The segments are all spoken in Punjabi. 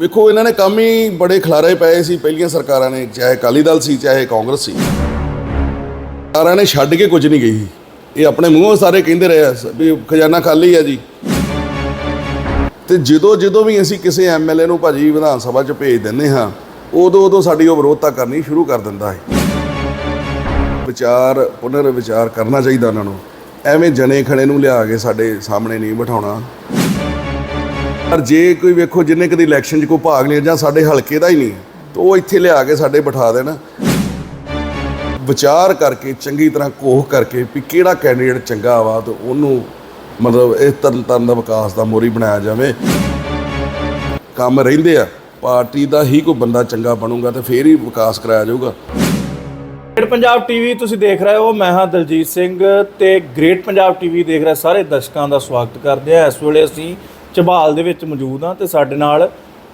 ਵੇਖੋ, ਇਹਨਾਂ ਨੇ ਕੰਮ ਹੀ ਬੜੇ ਖਲਾਰੇ ਪਏ ਸੀ। ਪਹਿਲੀਆਂ ਸਰਕਾਰਾਂ ਨੇ, ਚਾਹੇ ਅਕਾਲੀ ਦਲ ਸੀ, ਚਾਹੇ ਕਾਂਗਰਸ ਸੀ। ਸਰਕਾਰਾਂ ਨੇ ਛੱਡ ਕੇ ਕੁਝ ਨਹੀਂ ਗਈ। ਇਹ ਆਪਣੇ ਮੂੰਹੋਂ ਸਾਰੇ ਕਹਿੰਦੇ ਰਹੇ ਆ ਵੀ ਖਜ਼ਾਨਾ ਖਾਲੀ ਆ ਜੀ। ਤੇ ਜਦੋਂ ਜਦੋਂ ਵੀ ਅਸੀਂ ਕਿਸੇ ਐਮਐਲਏ ਨੂੰ ਭਾਜੀ ਵਿਧਾਨ ਸਭਾ 'ਚ ਭੇਜ ਦਿੰਦੇ ਹਾਂ, ਉਦੋਂ ਉਦੋਂ ਸਾਡੀ ਉਹ ਵਿਰੋਧਤਾ ਕਰਨੀ ਸ਼ੁਰੂ ਕਰ ਦਿੰਦਾ ਹੈ। ਵਿਚਾਰ ਪੁਨਰ ਵਿਚਾਰ ਕਰਨਾ ਚਾਹੀਦਾ ਉਹਨਾਂ ਨੂੰ। ਐਵੇਂ ਜਣੇ ਖਣੇ ਨੂੰ ਲਿਆ ਕੇ ਸਾਡੇ ਸਾਹਮਣੇ ਨਹੀਂ ਬਿਠਾਉਣਾ। ਪਰ ਜੇ ਕੋਈ ਵੇਖੋ ਜਿੰਨੇ ਕਦੀ ਇਲੈਕਸ਼ਨ 'ਚ ਕੋਈ ਭਾਗ ਲਿਆ ਜਾਂ ਸਾਡੇ ਹਲਕੇ ਦਾ ਹੀ ਨਹੀਂ, ਤਾਂ ਉਹ ਇੱਥੇ ਲਿਆ ਕੇ ਸਾਡੇ ਬਿਠਾ ਦੇਣਾ। ਵਿਚਾਰ ਕਰਕੇ, ਚੰਗੀ ਤਰ੍ਹਾਂ ਕੋਹ ਕਰਕੇ ਵੀ ਕਿਹੜਾ ਕੈਂਡੀਡੇਟ ਚੰਗਾ ਵਾ, ਤੇ ਉਹਨੂੰ ਮਤਲਬ ਇਹ ਤਰਨ ਤਰਨ ਦਾ ਵਿਕਾਸ ਦਾ ਮੋਰੀ ਬਣਾਇਆ ਜਾਵੇ। ਕੰਮ ਰਹਿੰਦੇ ਆ, ਪਾਰਟੀ ਦਾ ਹੀ ਕੋਈ ਬੰਦਾ ਚੰਗਾ ਬਣੂਗਾ ਤੇ ਫੇਰ ਹੀ ਵਿਕਾਸ ਕਰਾਇਆ ਜਾਊਗਾ। ਗ੍ਰੇਟ ਪੰਜਾਬ ਟੀਵੀ ਤੁਸੀਂ ਦੇਖ ਰਹੇ ਹੋ, ਮੈਂ ਹਾਂ ਦਲਜੀਤ ਸਿੰਘ ਤੇ ਗ੍ਰੇਟ ਪੰਜਾਬ ਟੀਵੀ ਦੇਖ ਰਹੇ ਸਾਰੇ ਦਰਸ਼ਕਾਂ ਦਾ ਸਵਾਗਤ ਕਰਦੇ ਆ। ਇਸ ਵੇਲੇ ਅਸੀਂ ਝਬਾਲ ਦੇ ਵਿੱਚ ਮੌਜੂਦ ਹਾਂ ਤੇ ਸਾਡੇ ਨਾਲ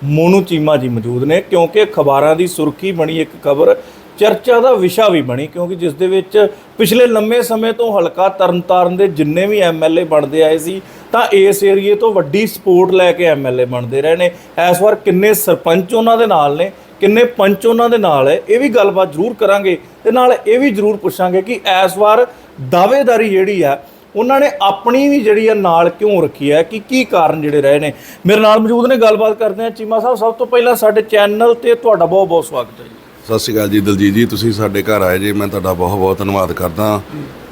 ਮੋਨੂ ਚੀਮਾ ਜੀ ਮੌਜੂਦ ਨੇ, ਕਿਉਂਕਿ ਅਖਬਾਰਾਂ ਦੀ ਸੁਰਖੀ ਬਣੀ ਇੱਕ ਖਬਰ, ਚਰਚਾ ਦਾ ਵਿਸ਼ਾ ਵੀ ਬਣੀ, ਕਿਉਂਕਿ ਜਿਸ ਦੇ ਵਿੱਚ ਪਿਛਲੇ ਲੰਮੇ ਸਮੇਂ ਤੋਂ ਹਲਕਾ ਤਰਨਤਾਰਨ ਦੇ ਜਿੰਨੇ ਵੀ ਐਮਐਲਏ ਬਣਦੇ ਆਏ ਸੀ, ਤਾਂ ਇਸ ਏਰੀਏ ਤੋਂ ਵੱਡੀ ਸਪੋਰਟ ਲੈ ਕੇ ਐਮਐਲਏ ਬਣਦੇ ਰਹੇ ਨੇ। ਇਸ ਵਾਰ ਕਿੰਨੇ ਸਰਪੰਚ ਉਹਨਾਂ ਦੇ ਨਾਲ ਨੇ, ਕਿੰਨੇ ਪੰਚ ਉਹਨਾਂ ਦੇ ਨਾਲ ਹੈ, ਇਹ ਵੀ ਗੱਲਬਾਤ ਜ਼ਰੂਰ ਕਰਾਂਗੇ ਤੇ ਨਾਲ ਇਹ ਵੀ ਜ਼ਰੂਰ ਪੁੱਛਾਂਗੇ ਕਿ ਇਸ ਵਾਰ ਦਾਅਵੇਦਾਰੀ ਜਿਹੜੀ ਆ ਉਹਨਾਂ ਨੇ ਆਪਣੀ ਵੀ ਜਿਹੜੀ ਆ ਨਾਲ ਕਿਉਂ ਰੱਖੀ ਹੈ ਕਿ ਕੀ ਕਾਰਨ ਜਿਹੜੇ ਰਹੇ ਨੇ। ਮੇਰੇ ਨਾਲ ਮੌਜੂਦ ਨੇ ਗੱਲਬਾਤ ਕਰਦੇ ਆ ਚੀਮਾ ਸਾਹਿਬ। ਸਭ ਤੋਂ ਪਹਿਲਾਂ ਸਾਡੇ ਚੈਨਲ ਤੇ ਤੁਹਾਡਾ ਬਹੁਤ ਬਹੁਤ ਸਵਾਗਤ ਹੈ ਜੀ। ਸਤਿ ਸ਼੍ਰੀ ਅਕਾਲ ਜੀ ਦਲਜੀਤ ਜੀ। ਤੁਸੀਂ ਸਾਡੇ ਘਰ ਆਏ ਜੀ ਮੈਂ ਤੁਹਾਡਾ ਬਹੁਤ ਬਹੁਤ ਧੰਨਵਾਦ ਕਰਦਾ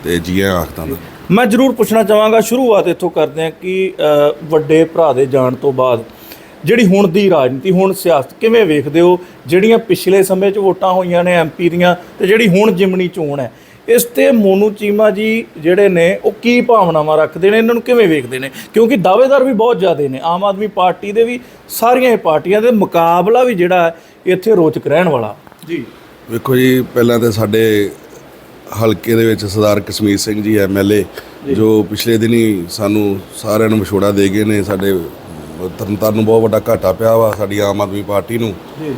ਤੇ ਜੀ ਆਇਆਂ ਆਖਦਾ ਮੈਂ ਜ਼ਰੂਰ ਪੁੱਛਣਾ ਚਾਹਾਂਗਾ ਸ਼ੁਰੂਆਤ ਇੱਥੋਂ ਕਰਦੇ ਹਾਂ ਕਿ ਵੱਡੇ ਭਰਾ ਦੇ ਜਾਣ ਤੋਂ ਬਾਅਦ ਜਿਹੜੀ ਹੁਣ ਦੀ ਰਾਜਨੀਤੀ ਹੁਣ ਸਿਆਸਤ ਕਿਵੇਂ ਵੇਖਦੇ ਹੋ? ਜਿਹੜੀਆਂ ਪਿਛਲੇ ਸਮੇਂ 'ਚ ਵੋਟਾਂ ਹੋਈਆਂ ਨੇ ਐਮਪੀ ਦੀਆਂ ਤੇ ਜਿਹੜੀ ਹੁਣ ਜਿਮਣੀ ਚੋਣ ਹੈ ਇਸ ਤੇ ਮੋਨੂ ਚੀਮਾ ਜੀ ਜਿਹੜੇ ਨੇ ਉਹ ਕੀ ਭਾਵਨਾਵਾਂ ਰੱਖਦੇ ਨੇ ਇਹਨਾਂ ਨੂੰ ਕਿਵੇਂ ਵੇਖਦੇ ਨੇ? ਕਿਉਂਕਿ ਦਾਅਵੇਦਾਰ ਵੀ ਬਹੁਤ ਜ਼ਿਆਦੇ ਨੇ ਆਮ ਆਦਮੀ ਪਾਰਟੀ ਦੇ ਵੀ ਸਾਰੀਆਂ ਹੀ ਪਾਰਟੀਆਂ ਦੇ ਮੁਕਾਬਲਾ ਵੀ ਜਿਹੜਾ ਇੱਥੇ ਰੋਚਕ ਰਹਿਣ ਵਾਲਾ। ਜੀ। ਵੇਖੋ ਜੀ ਪਹਿਲਾਂ ਤਾਂ ਸਾਡੇ ਹਲਕੇ ਦੇ ਵਿੱਚ ਸਰਦਾਰ ਕਸ਼ਮੀਰ ਸਿੰਘ ਜੀ ਐਮਐਲਏ ਜੋ। ਪਿਛਲੇ ਦਿਨੀ ਸਾਨੂੰ ਸਾਰਿਆਂ ਨੂੰ ਵਿਛੋੜਾ ਦੇ ਗਏ ਨੇ ਸਾਡੇ ਤਰਨਤਾਰਨ ਨੂੰ ਬਹੁਤ ਵੱਡਾ ਘਾਟਾ ਪਿਆ ਵਾ ਸਾਡੀ ਆਮ ਆਦਮੀ ਪਾਰਟੀ ਨੂੰ। ਜੀ।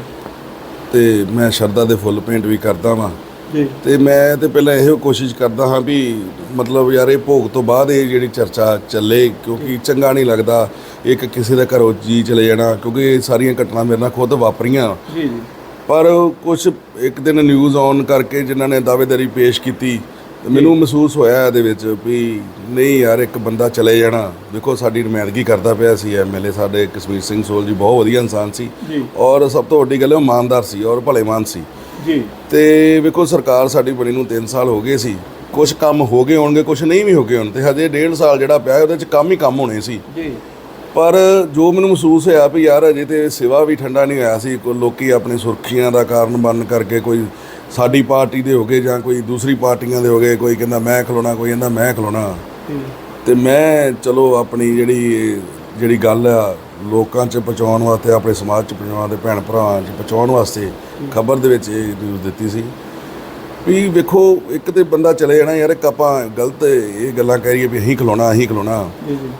ਤੇ ਮੈਂ ਸ਼ਰਧਾ ਦੇ ਫੁੱਲ ਪੇਂਟ ਵੀ ਕਰਦਾ ਵਾਂ। ਜੀ। ਤੇ ਮੈਂ ਤੇ ਪਹਿਲਾਂ ਇਹੋ ਕੋਸ਼ਿਸ਼ ਕਰਦਾ ਹਾਂ ਵੀ ਮਤਲਬ ਯਾਰ ਇਹ ਭੋਗ ਤੋਂ ਬਾਅਦ ਇਹ ਜਿਹੜੀ ਚਰਚਾ ਚੱਲੇ ਕਿਉਂਕਿ ਚੰਗਾ ਨਹੀਂ ਲੱਗਦਾ ਇੱਕ ਕਿਸੇ ਦੇ ਘਰੋਂ ਜੀ ਚਲੇ ਜਾਣਾ ਕਿਉਂਕਿ ਇਹ ਸਾਰੀਆਂ ਘਟਨਾ ਮੇਰੇ ਨਾਲ ਖੁਦ ਵਾਪਰੀਆਂ। ਜੀ ਜੀ। ਪਰ ਕੁਝ ਇੱਕ ਦਿਨ ਨਿਊਜ਼ ਆਨ ਕਰਕੇ ਜਿਨ੍ਹਾਂ ਨੇ ਦਾਅਵੇਦਾਰੀ ਪੇਸ਼ ਕੀਤੀ ਮੈਨੂੰ ਮਹਿਸੂਸ ਹੋਇਆ ਇਹਦੇ ਵਿੱਚ ਵੀ ਨਹੀਂ ਯਾਰ ਇੱਕ ਬੰਦਾ ਚਲੇ ਜਾਣਾ। ਦੇਖੋ ਸਾਡੀ ਨੁਮਾਇੰਦਗੀ ਕਰਦਾ ਪਿਆ ਸੀ ਐਮਐਲਏ ਸਾਡੇ ਕਸ਼ਮੀਰ ਸਿੰਘ ਸੋਲ ਜੀ ਬਹੁਤ ਵਧੀਆ ਇਨਸਾਨ ਸੀ। ਔਰ ਸਭ ਤੋਂ ਵੱਡੀ ਗੱਲ ਉਹ ਇਮਾਨਦਾਰ ਸੀ ਔਰ ਭਲੇਮਾਨ ਸੀ। ਜੀ। ਤੇ ਵੇਖੋ ਸਰਕਾਰ ਸਾਡੀ ਬਣੀ ਨੂੰ 3 ਸਾਲ ਹੋ ਗਏ ਸੀ। ਕੁਝ ਕੰਮ ਹੋ ਗਏ ਹੋਣਗੇ ਕੁਝ ਨਹੀਂ ਵੀ ਹੋ ਗਏ ਹੋਣ। ਤੇ ਹਜੇ 1.5 ਸਾਲ ਜਿਹੜਾ ਪਿਆ ਉਹਦੇ ਚ ਕੰਮ ਹੀ ਕੰਮ ਹੋਣੇ ਸੀ। ਜੀ। ਪਰ ਜੋ ਮੈਨੂੰ ਮਹਿਸੂਸ ਹੋਇਆ ਵੀ ਯਾਰ ਅਜੇ ਤੇ ਸਿਵਾ ਵੀ ਠੰਡਾ ਨਹੀਂ ਹੋਇਆ ਸੀ। ਕੋਈ ਲੋਕੀ ਆਪਣੇ ਸੁਰਖੀਆਂ ਦਾ ਕਾਰਨ ਬਣ ਕਰਕੇ ਕੋਈ ਸਾਡੀ ਪਾਰਟੀ ਦੇ ਹੋ ਗਏ ਜਾਂ ਕੋਈ ਦੂਸਰੀ ਪਾਰਟੀਆਂ ਦੇ ਹੋ ਗਏ ਕੋਈ ਕਹਿੰਦਾ ਮੈਂ ਖਲੋਣਾ ਕੋਈ ਕਹਿੰਦਾ ਮੈਂ ਖਲੋਣਾ। ਤੇ ਮੈਂ ਚਲੋ ਆਪਣੀ ਜਿਹੜੀ ਜਿਹੜੀ ਗੱਲ ਆ ਲੋਕਾਂ 'ਚ ਪਹੁੰਚਾਉਣ ਵਾਸਤੇ ਆਪਣੇ ਸਮਾਜ 'ਚ ਪਹੁੰਚਾਉਣ ਦੇ ਭੈਣ ਭਰਾਵਾਂ 'ਚ ਪਹੁੰਚਾਉਣ ਵਾਸਤੇ ਖਬਰ ਦੇ ਵਿੱਚ ਇਹ ਨਿਊਜ਼ ਦਿੱਤੀ ਸੀ। ਵੀ ਵੇਖੋ ਇੱਕ ਤੇ ਬੰਦਾ ਚਲੇ ਜਾਣਾ ਯਾਰ ਇੱਕ ਆਪਾਂ ਗਲਤ ਇਹ ਗੱਲਾਂ ਕਰੀਏ ਵੀ ਅਸੀਂ ਖਲੋਣਾ ਅਸੀਂ ਖਲੋਣਾ।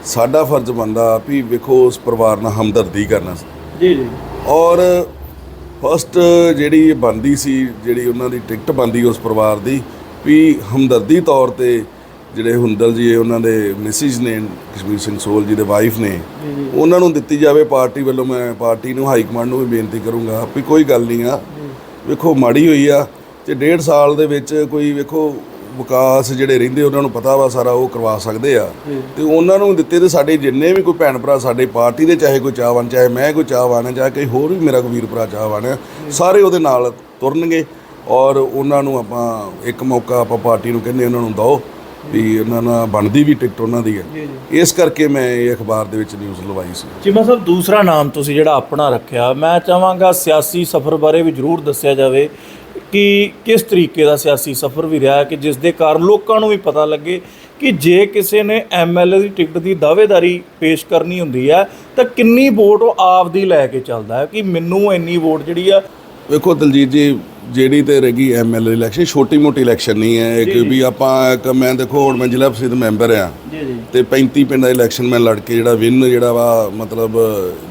ਸਾਡਾ ਫਰਜ਼ ਬੰਦਾ ਵੀ ਵੇਖੋ ਉਸ ਪਰਿਵਾਰ ਨਾਲ ਹਮਦਰਦੀ ਕਰਨਾ ਜੀ ਜੀ। ਔਰ ਫਸਟ ਜਿਹੜੀ ਬੰਦੀ ਸੀ ਜਿਹੜੀ ਉਹਨਾਂ ਦੀ ਟਿਕਟ ਬੰਦੀ ਉਸ ਪਰਿਵਾਰ ਦੀ ਵੀ ਹਮਦਰਦੀ ਤੌਰ ਤੇ ਜਿਹੜੇ ਹੁੰਦਲ ਜੀ ਉਹਨਾਂ ਦੇ ਮਿਸਿਸ ਨੇ ਕਸ਼ਮੀਰ ਸਿੰਘ ਸੋਲ ਜੀ ਦੇ ਵਾਈਫ ਨੇ ਉਹਨਾਂ ਨੂੰ ਦਿੱਤੀ ਜਾਵੇ ਪਾਰਟੀ ਵੱਲੋਂ ਮੈਂ ਪਾਰਟੀ ਨੂੰ ਹਾਈ ਕਮਾਂਡ ਨੂੰ ਵੀ ਬੇਨਤੀ ਕਰੂੰਗਾ ਵੀ ਕੋਈ ਗੱਲ ਨਹੀਂ ਆ। ਵੇਖੋ ਮਾੜੀ ਹੋਈ ਆ ਤੇ ਡੇਢ ਸਾਲ ਦੇ ਵਿੱਚ ਕੋਈ ਵੇਖੋ ਵਿਕਾਸ ਜਿਹੜੇ ਰਹਿੰਦੇ ਉਹਨਾਂ ਨੂੰ ਪਤਾ ਵਾ ਸਾਰਾ ਉਹ ਕਰਵਾ ਸਕਦੇ ਆ। ਤੇ ਉਹਨਾਂ ਨੂੰ ਦਿੱਤੇ ਤੇ ਸਾਡੇ ਜਿੰਨੇ ਵੀ ਕੋਈ ਭੈਣ ਭਰਾ ਸਾਡੇ ਪਾਰਟੀ ਦੇ ਚਾਹੇ ਕੋਈ ਚਾਹਵਾਨ ਚਾਹੇ ਮੈਂ ਕੋਈ ਚਾਹਵਾਨ ਚਾਹੇ ਕੋਈ ਹੋਰ ਵੀ ਮੇਰਾ ਕੋਈ ਵੀਰ ਭਰਾ ਚਾਹਵਾਨ ਹੈ ਸਾਰੇ ਉਹਦੇ ਨਾਲ ਤੁਰਨਗੇ ਔਰ ਉਹਨਾਂ ਨੂੰ ਆਪਾਂ ਇੱਕ ਮੌਕਾ ਆਪਾਂ ਪਾਰਟੀ ਨੂੰ ਕਹਿੰਦੇ ਉਹਨਾਂ ਨੂੰ ਦਿਓ। ਵੀ ਉਹਨਾਂ ਨਾਲ ਬਣਦੀ ਵੀ ਟਿਕਟ ਉਹਨਾਂ ਦੀ ਹੈ। ਇਸ ਕਰਕੇ ਮੈਂ ਇਹ ਅਖਬਾਰ ਦੇ ਵਿੱਚ ਨਿਊਜ਼ ਲਵਾਈ ਸੀ। ਚੀਮਾ ਸਾਹਿਬ ਦੂਸਰਾ ਨਾਮ ਤੁਸੀਂ ਜਿਹੜਾ ਆਪਣਾ ਰੱਖਿਆ ਮੈਂ ਚਾਹਾਂਗਾ ਸਿਆਸੀ ਸਫ਼ਰ ਬਾਰੇ ਵੀ ਜ਼ਰੂਰ ਦੱਸਿਆ ਜਾਵੇ ਕਿ ਕਿਸ ਤਰੀਕੇ ਦਾ ਸਿਆਸੀ ਸਫ਼ਰ ਵੀ ਰਿਹਾ ਕਿ ਜਿਸ ਦੇ ਕਾਰਨ ਲੋਕਾਂ ਨੂੰ ਵੀ ਪਤਾ ਲੱਗੇ ਕਿ ਜੇ ਕਿਸੇ ਨੇ ਐਮਐਲਏ ਦੀ ਟਿਕਟ ਦੀ ਦਾਅਵੇਦਾਰੀ ਪੇਸ਼ ਕਰਨੀ ਹੁੰਦੀ ਹੈ ਤਾਂ ਕਿੰਨੀ ਵੋਟ ਉਹ ਆਪ ਦੀ ਲੈ ਕੇ ਚੱਲਦਾ ਹੈ ਕਿ ਮੈਨੂੰ ਇੰਨੀ ਵੋਟ ਜਿਹੜੀ ਆ ਵੇਖੋ ਦਲਜੀਤ ਜੀ ਜਿਹੜੀ ਤੇ ਰਹੀ ਐਮਐਲਏ ਇਲੈਕਸ਼ਨ ਛੋਟੀ ਮੋਟੀ ਇਲੈਕਸ਼ਨ ਨਹੀਂ ਹੈ। ਇੱਕ ਵੀ ਆਪਾਂ ਇੱਕ ਮੈਂ ਦੇਖੋ ਹੁਣ ਮੈਂ ਜ਼ਿਲ੍ਹਾ ਪ੍ਰਸਿੱਧ ਮੈਂਬਰ ਆ ਜੀ ਜੀ। ਤੇ 35 ਪਿੰਡ ਦਾ ਇਲੈਕਸ਼ਨ ਮੈਂ ਲੜ ਕੇ ਜਿਹੜਾ ਵਿਨ ਜਿਹੜਾ ਵਾ ਮਤਲਬ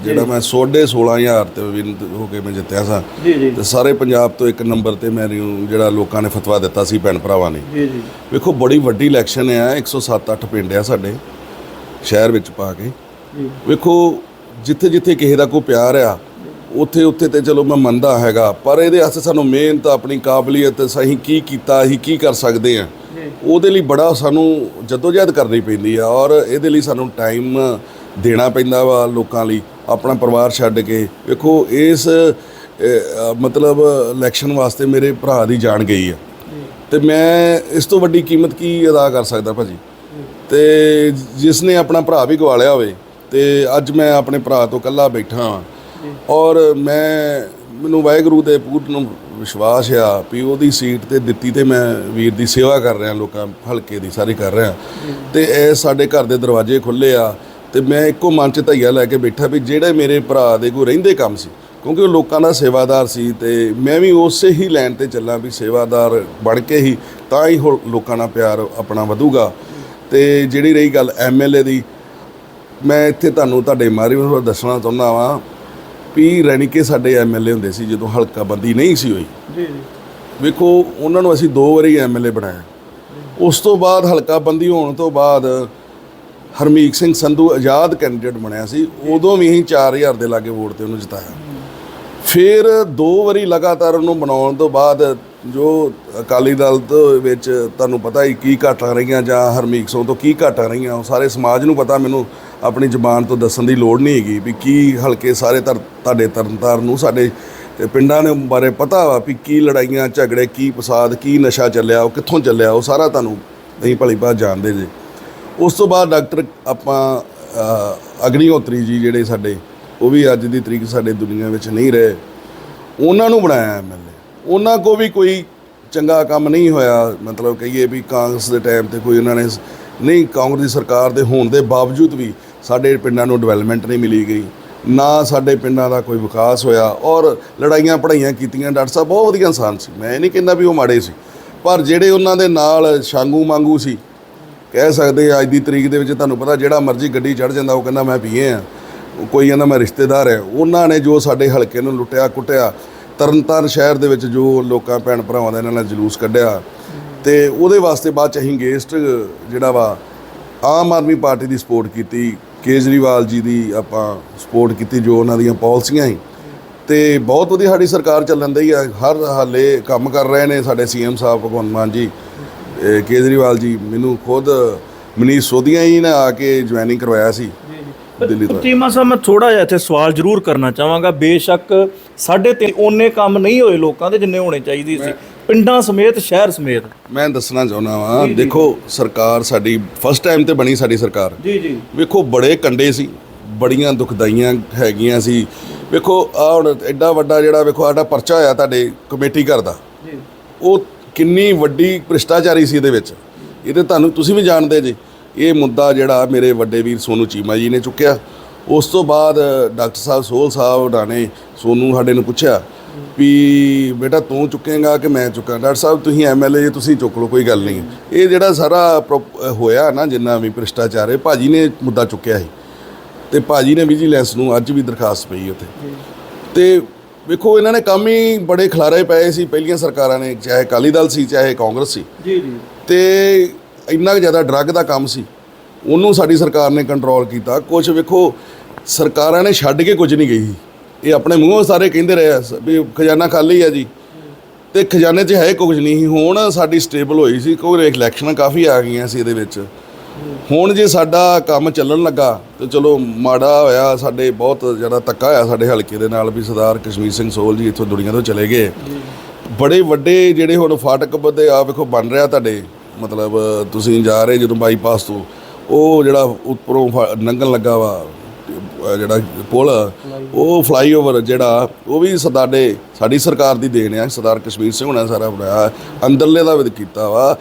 ਜਿਹੜਾ ਮੈਂ 16500 ਤੇ ਵਿਨ ਹੋ ਕੇ ਮੈਂ ਜਿੱਤਿਆ ਸਾਂ। ਜੀ ਜੀ। ਤੇ ਸਾਰੇ ਪੰਜਾਬ ਤੋਂ ਇੱਕ ਨੰਬਰ ਤੇ ਮੈਨੂੰ ਜਿਹੜਾ ਲੋਕਾਂ ਨੇ ਫਤਵਾ ਦਿੱਤਾ ਸੀ ਭੈਣ ਭਰਾਵਾਂ ਨੇ। ਜੀ ਜੀ। ਵੇਖੋ ਬੜੀ ਵੱਡੀ ਇਲੈਕਸ਼ਨ ਆ 107-8 ਪਿੰਡ ਆ ਸਾਡੇ ਸ਼ਹਿਰ ਵਿੱਚ ਪਾ ਕੇ। ਵੇਖੋ ਜਿੱਥੇ ਜਿੱਥੇ ਕਿਸੇ ਦਾ ਕੋਈ ਪਿਆਰ ਆ ਉੱਥੇ ਉੱਥੇ ਤੇ ਚਲੋ ਮੈਂ ਮੰਨਦਾ ਹੈਗਾ ਪਰ ਇਹਦੇ ਵਾਸਤੇ ਸਾਨੂੰ ਮਿਹਨਤ ਆਪਣੀ ਕਾਬਲੀਅਤ ਸਹੀ ਕੀ ਕੀਤਾ ਅਸੀਂ ਕੀ ਕਰ ਸਕਦੇ ਆ ਉਹਦੇ ਲਈ ਬੜਾ ਸਾਨੂੰ ਜਦੋਜਹਿਦ ਕਰਨੀ ਪੈਂਦੀ ਆ ਔਰ ਇਹਦੇ ਲਈ ਸਾਨੂੰ ਟਾਈਮ ਦੇਣਾ ਪੈਂਦਾ ਵਾ ਲੋਕਾਂ ਲਈ ਆਪਣਾ ਪਰਿਵਾਰ ਛੱਡ ਕੇ। ਵੇਖੋ ਇਸ ਮਤਲਬ ਇਲੈਕਸ਼ਨ ਵਾਸਤੇ ਮੇਰੇ ਭਰਾ ਦੀ ਜਾਨ ਗਈ ਆ। ਤੇ ਮੈਂ ਇਸ ਤੋਂ ਵੱਡੀ ਕੀਮਤ ਕੀ ਅਦਾ ਕਰ ਸਕਦਾ ਭਾਜੀ? ਤੇ ਜਿਸ ਨੇ ਆਪਣਾ ਭਰਾ ਵੀ ਗਵਾ ਲਿਆ ਹੋਵੇ ਤੇ ਅੱਜ ਮੈਂ ਆਪਣੇ ਭਰਾ ਤੋਂ ਇਕੱਲਾ ਬੈਠਾ ਹਾਂ ਔਰ ਮੈਂ ਮੈਨੂੰ ਵਾਹਿਗੁਰੂ ਦੇ ਪੂਰਨ ਵਿਸ਼ਵਾਸ ਆ ਵੀ ਉਹਦੀ ਸੀਟ ਤੇ ਦਿੱਤੀ ਤੇ ਮੈਂ ਵੀਰ ਦੀ ਸੇਵਾ ਕਰ ਰਿਹਾ ਲੋਕਾਂ ਹਲਕੇ ਦੀ ਸਾਰੀ ਕਰ ਰਿਹਾ। ਤੇ ਇਹ ਸਾਡੇ ਘਰ ਦੇ ਦਰਵਾਜ਼ੇ ਖੁੱਲੇ ਆ ਤੇ ਮੈਂ ਇੱਕੋ ਮਨ ਚ ਧਈਆ ਲੈ ਕੇ ਬੈਠਾ ਵੀ ਜਿਹੜੇ ਮੇਰੇ ਭਰਾ ਦੇ ਕੋਈ ਰਹਿੰਦੇ ਕੰਮ ਸੀ ਕਿਉਂਕਿ ਉਹ ਲੋਕਾਂ ਦਾ ਸੇਵਾਦਾਰ ਸੀ ਤੇ ਮੈਂ ਵੀ ਉਸੇ ਹੀ ਲਾਈਨ ਤੇ ਚੱਲਾਂ ਵੀ ਸੇਵਾਦਾਰ ਬਣ ਕੇ ਹੀ ਤਾਂ ਹੀ ਹੋ- ਲੋਕਾਂ ਨਾਲ ਪਿਆਰ ਆਪਣਾ ਵਧੂਗਾ। ਤੇ ਜਿਹੜੀ ਰਹੀ ਗੱਲ ਐਮਐਲਏ ਦੀ ਮੈਂ ਇੱਥੇ ਤੁਹਾਨੂੰ ਤੁਹਾਡੇ ਮਾਰੀ ਨੂੰ ਦੱਸਣਾ ਚਾਹੁੰਦਾ ਵਾਂ ਵੀ ਰੈਣੀਕੇ ਸਾਡੇ ਐਮਐਲਏ ਹੁੰਦੇ ਸੀ ਜਦੋਂ ਹਲਕਾ ਬੰਦੀ ਨਹੀਂ ਸੀ ਹੋਈ। ਜੀ ਜੀ। ਵੇਖੋ ਉਹਨਾਂ ਨੂੰ ਅਸੀਂ ਦੋ ਵਾਰੀ ਐਮਐਲਏ ਬਣਾਇਆ। ਉਸ ਤੋਂ ਬਾਅਦ ਹਲਕਾ ਬੰਦੀ ਹੋਣ ਤੋਂ ਬਾਅਦ ਹਰਮੀਤ ਸਿੰਘ ਸੰਧੂ ਆਜ਼ਾਦ ਕੈਂਡੀਡੇਟ ਬਣਿਆ ਸੀ ਉਦੋਂ ਵੀ ਅਸੀਂ 4000 ਦੇ ਲਾਗੇ ਵੋਟ ਤੇ ਉਹਨੂੰ ਜਿਤਾਇਆ। ਫਿਰ ਦੋ ਵਾਰੀ ਲਗਾਤਾਰ ਉਹਨੂੰ ਬਣਾਉਣ ਤੋਂ ਬਾਅਦ ਜੋ ਅਕਾਲੀ ਦਲ ਤੋਂ ਵਿੱਚ ਤੁਹਾਨੂੰ ਪਤਾ ਹੀ ਕੀ ਘਾਟਾਂ ਰਹੀਆਂ ਜਾਂ ਹਰਮੀਤ ਸਿੰਘ ਤੋਂ ਕੀ ਘਾਟਾਂ ਰਹੀਆਂ ਉਹ ਸਾਰੇ ਸਮਾਜ ਨੂੰ ਪਤਾ ਮੈਨੂੰ ਆਪਣੀ ਜ਼ੁਬਾਨ ਤੋਂ ਦੱਸਣ ਦੀ ਲੋੜ ਨਹੀਂ ਹੈਗੀ ਵੀ ਕੀ ਹਲਕੇ ਸਾਰੇ ਧਰ ਤੁਹਾਡੇ ਤਰਨਤਾਰਨ ਨੂੰ, ਸਾਡੇ ਤੇ ਪਿੰਡਾਂ ਦੇ ਬਾਰੇ ਪਤਾ ਵਾ ਵੀ ਕੀ ਲੜਾਈਆਂ, ਝਗੜੇ, ਕੀ ਫਸਾਦ, ਕੀ ਨਸ਼ਾ ਚੱਲਿਆ, ਉਹ ਕਿੱਥੋਂ ਚੱਲਿਆ, ਉਹ ਸਾਰਾ ਤੁਹਾਨੂੰ ਨਹੀਂ ਭਲੀ ਬਾਤ ਜਾਣਦੇ ਜੇ। ਉਸ ਤੋਂ ਬਾਅਦ ਡਾਕਟਰ ਆਪਾਂ ਅਗਨੀਹੋਤਰੀ ਜੀ ਜਿਹੜੇ ਸਾਡੇ, ਉਹ ਵੀ ਅੱਜ ਦੀ ਤਰੀਕ ਸਾਡੇ ਦੁਨੀਆ ਵਿੱਚ ਨਹੀਂ ਰਹੇ। ਉਹਨਾਂ ਨੂੰ ਬਣਾਇਆ ਐਮਐਲਏ ਉਹਨਾਂ ਕੋ ਵੀ ਕੋਈ ਚੰਗਾ ਕੰਮ ਨਹੀਂ ਹੋਇਆ। ਮਤਲਬ ਕਹੀਏ ਵੀ ਕਾਂਗਰਸ ਦੇ ਟਾਈਮ ਤੇ ਕੋਈ ਉਹਨਾਂ ਨੇ ਨਹੀਂ, ਕਾਂਗਰਸ ਦੀ ਸਰਕਾਰ ਦੇ ਹੋਣ ਦੇ ਬਾਵਜੂਦ ਵੀ ਸਾਡੇ ਪਿੰਡਾਂ ਨੂੰ ਡਿਵੈਲਪਮੈਂਟ ਨਹੀਂ ਮਿਲੀ ਗਈ, ਨਾ ਸਾਡੇ ਪਿੰਡਾਂ ਦਾ ਕੋਈ ਵਿਕਾਸ ਹੋਇਆ ਔਰ ਲੜਾਈਆਂ ਪੜਾਈਆਂ ਕੀਤੀਆਂ, ਡਾਕਟਰ ਸਾਹਿਬ ਬਹੁਤ ਵਧੀਆ ਇਨਸਾਨ ਸੀ। ਮੈਂ ਇਹ ਨਹੀਂ ਕਹਿੰਦਾ ਵੀ ਉਹ ਮਾੜੇ ਸੀ, ਪਰ ਜਿਹੜੇ ਉਹਨਾਂ ਦੇ ਨਾਲ ਸ਼ਾਂਗੂ ਮੰਗੂ ਸੀ, ਕਹਿ ਸਕਦੇ ਅੱਜ ਦੀ ਤਰੀਕ ਦੇ ਵਿੱਚ ਤੁਹਾਨੂੰ ਪਤਾ ਜਿਹੜਾ ਮਰਜ਼ੀ ਗੱਡੀ ਚੜ ਜਾਂਦਾ, ਉਹ ਕਹਿੰਦਾ ਮੈਂ ਪੀਏ ਆ ਕੋਈ ਕਹਿੰਦਾ ਮੈਂ ਰਿਸ਼ਤੇਦਾਰ ਹੈ ਉਹਨਾਂ ਨੇ ਜੋ ਸਾਡੇ ਹਲਕੇ ਨੂੰ ਲੁੱਟਿਆ, ਕੁੱਟਿਆ, ਤਰਨਤਾਰਨ ਸ਼ਹਿਰ ਦੇ ਵਿੱਚ ਜੋ ਲੋਕਾਂ, ਭੈਣ ਭਰਾਵਾਂ ਦਾ ਇਹਨਾਂ ਨਾਲ ਜਲੂਸ ਕੱਢਿਆ, ਤੇ ਉਹਦੇ ਵਾਸਤੇ ਬਾਅਦ ਚ ਅਸੀਂ ਗੇਸਟ ਜਿਹੜਾ ਵਾ ਆਮ ਆਦਮੀ ਪਾਰਟੀ ਦੀ ਸਪੋਰਟ ਕੀਤੀ ਕੇਜਰੀਵਾਲ ਜੀ ਦੀ ਆਪਾਂ ਸਪੋਰਟ ਕੀਤੀ ਜੋ ਉਹਨਾਂ ਦੀਆਂ ਪਾਲਿਸੀਆਂ ਸੀ। ਤੇ ਬਹੁਤ ਵਧੀਆ ਸਾਡੀ ਸਰਕਾਰ ਚੱਲਣ ਦੀ ਆ ਹਰ ਹਾਲੇ ਕੰਮ ਕਰ ਰਹੇ ਨੇ ਸਾਡੇ ਸੀਐਮ ਸਾਹਿਬ ਭਗਵੰਤ ਮਾਨ ਜੀ। ਕੇਜਰੀਵਾਲ ਜੀ ਮੈਨੂੰ ਖੁਦ ਮਨੀਸ਼ ਸੋਧੀਆਂ ਹੀ ਨੇ ਆ ਕੇ ਜੁਆਇਨਿੰਗ ਕਰਵਾਇਆ ਸੀ। ਦਿੱਲੀ ਤੋਂ ਚੀਮਾ ਸਾਹਿਬ ਮੈਂ ਥੋੜਾ ਜਿਹਾ ਇੱਥੇ ਸਵਾਲ ਜ਼ਰੂਰ ਕਰਨਾ ਚਾਹਾਂਗਾ। ਬੇਸ਼ੱਕ ਸਾਢੇ ਤਿੰਨ ਓਨੇ ਕੰਮ ਨਹੀਂ ਹੋਏ ਲੋਕਾਂ ਦੇ ਜਿੰਨੇ ਹੋਣੇ ਚਾਹੀਦੇ ਸੀ। ਪਿੰਡਾਂ ਸਮੇਤ ਸ਼ਹਿਰ ਸਮੇਤ। ਮੈਂ ਦੱਸਣਾ ਚਾਹੁੰਦਾ ਵਾਂ ਦੇਖੋ ਸਰਕਾਰ ਸਾਡੀ ਫਸਟ ਟਾਈਮ ਤੇ ਬਣੀ ਸਾਡੀ ਸਰਕਾਰ। ਜੀ ਜੀ। ਵੇਖੋ ਬੜੇ ਕੰਡੇ ਸੀ ਬੜੀਆਂ ਦੁਖਦਾਈਆਂ ਹੈਗੀਆਂ ਸੀ। ਵੇਖੋ ਆ ਹੁਣ ਐਡਾ ਵੱਡਾ ਜਿਹੜਾ ਵੇਖੋ ਸਾਡਾ ਪਰਚਾ ਹੋਇਆ ਤੁਹਾਡੇ ਕਮੇਟੀ ਘਰ ਦਾ। ਜੀ। ਉਹ ਕਿੰਨੀ ਵੱਡੀ ਭ੍ਰਿਸ਼ਟਾਚਾਰੀ ਸੀ ਇਹਦੇ ਵਿੱਚ। ਇਹਦੇ ਤੁਹਾਨੂੰ ਤੁਸੀਂ ਵੀ ਜਾਣਦੇ ਜੀ। ਇਹ ਮੁੱਦਾ ਜਿਹੜਾ ਮੇਰੇ ਵੱਡੇ ਵੀਰ ਸੋਨੂ ਚੀਮਾ ਜੀ ਨੇ ਚੁੱਕਿਆ। ਉਸ ਤੋਂ ਬਾਅਦ ਡਾਕਟਰ ਸਾਹਿਬ ਸੋਹਲ ਸਾਹਿਬ ਉਹਨਾਂ ਨੇ ਸੋਨੂ ਸਾਡੇ ਨੂੰ ਪੁੱਛਿਆ। ਵੀ ਬੇਟਾ ਤੂੰ ਚੁੱਕੇਗਾ ਕਿ ਮੈਂ ਚੁੱਕਾਂ? ਡਾਕਟਰ ਸਾਹਿਬ ਤੁਸੀਂ ਐਮਐਲਏ ਜੀ ਤੁਸੀਂ ਚੁੱਕ ਲਓ ਕੋਈ ਗੱਲ ਨਹੀਂ। ਇਹ ਜਿਹੜਾ ਸਾਰਾ ਹੋਇਆ ਨਾ ਜਿੰਨਾ ਵੀ ਭ੍ਰਿਸ਼ਟਾਚਾਰ ਹੈ ਭਾਜੀ ਨੇ ਮੁੱਦਾ ਚੁੱਕਿਆ ਸੀ। ਤੇ ਭਾਜੀ ਨੇ ਵਿਜੀਲੈਂਸ ਨੂੰ ਅੱਜ ਵੀ ਦਰਖਾਸਤ ਪਈ ਉੱਥੇ। ਤੇ ਵੇਖੋ ਇਹਨਾਂ ਨੇ ਕੰਮ ਹੀ ਬੜੇ ਖਿਲਾਰੇ ਪਏ ਸੀ। ਪਹਿਲੀਆਂ ਸਰਕਾਰਾਂ ਨੇ ਚਾਹੇ ਅਕਾਲੀ ਦਲ ਸੀ ਚਾਹੇ ਕਾਂਗਰਸ ਸੀ। ਜੀ ਜੀ। ਤੇ ਇੰਨਾ ਜ਼ਿਆਦਾ ਡਰੱਗ ਦਾ ਕੰਮ ਸੀ। ਉਹਨੂੰ ਸਾਡੀ ਸਰਕਾਰ ਨੇ ਕੰਟਰੋਲ ਕੀਤਾ। ਕੁਝ ਵੇਖੋ ਸਰਕਾਰਾਂ ਨੇ ਛੱਡ ਕੇ ਕੁਝ ਨਹੀਂ ਗਈ ਇਹ ਆਪਣੇ ਮੂੰਹੋਂ ਸਾਰੇ ਕਹਿੰਦੇ ਰਹੇ ਆ ਸ- ਵੀ ਖਜ਼ਾਨਾ ਖਾਲੀ ਆ ਜੀ। ਤੇ ਖਜ਼ਾਨੇ 'ਚ ਹੈ ਕੁਝ ਨਹੀਂ। ਸੀ। ਹੁਣ ਸਾਡੀ ਸਟੇਬਲ ਹੋਈ ਸੀ, ਕੋਈ ਇਲੈਕਸ਼ਨਾਂ ਕਾਫੀ ਆ ਗਈਆਂ ਸੀ ਇਹਦੇ ਵਿੱਚ। ਹੁਣ ਜੇ ਸਾਡਾ ਕੰਮ ਚੱਲਣ ਲੱਗਾ, ਤੇ ਚਲੋ ਮਾੜਾ ਹੋਇਆ, ਸਾਡੇ ਬਹੁਤ ਜ਼ਿਆਦਾ ਤੱਕਾ ਹੋਇਆ ਸਾਡੇ ਹਲਕੇ ਦੇ ਨਾਲ ਵੀ ਸਰਦਾਰ ਕਸ਼ਮੀਰ ਸਿੰਘ ਸੋਲ ਜੀ ਇੱਥੋਂ ਦੁਨੀਆ ਤੋਂ ਚਲੇ ਗਏ। ਬੜੇ ਵੱਡੇ ਜਿਹੜੇ ਹੁਣ ਫਾਟਕ ਬੰਦੇ ਆ ਵੇਖੋ ਬਣ ਰਿਹਾ ਤੁਹਾਡੇ, ਮਤਲਬ ਤੁਸੀਂ ਜਾ ਰਹੇ ਜਦੋਂ ਬਾਈਪਾਸ ਤੋਂ, ਉਹ ਜਿਹੜਾ ਉੱਪਰੋਂ ਫ- ਲੰਘਣ ਲੱਗਾ ਵਾ। ਜਿਹੜਾ ਪੁਲ ਉਹ ਫਲਾਈਓਵਰ ਜਿਹੜਾ, ਉਹ ਵੀ ਸਰਦਾਰੇ ਸਾਡੀ ਸਰਕਾਰ ਦੀ ਦੇਣ ਆ, ਸਰਦਾਰ ਕਸ਼ਮੀਰ ਸਿੰਘ ਹੁਣਾਂ ਸਾਰਾ ਬਣਾਇਆ, ਅੰਦਰਲੇ ਦਾ ਵੀ ਕੀਤਾ ਵਾ।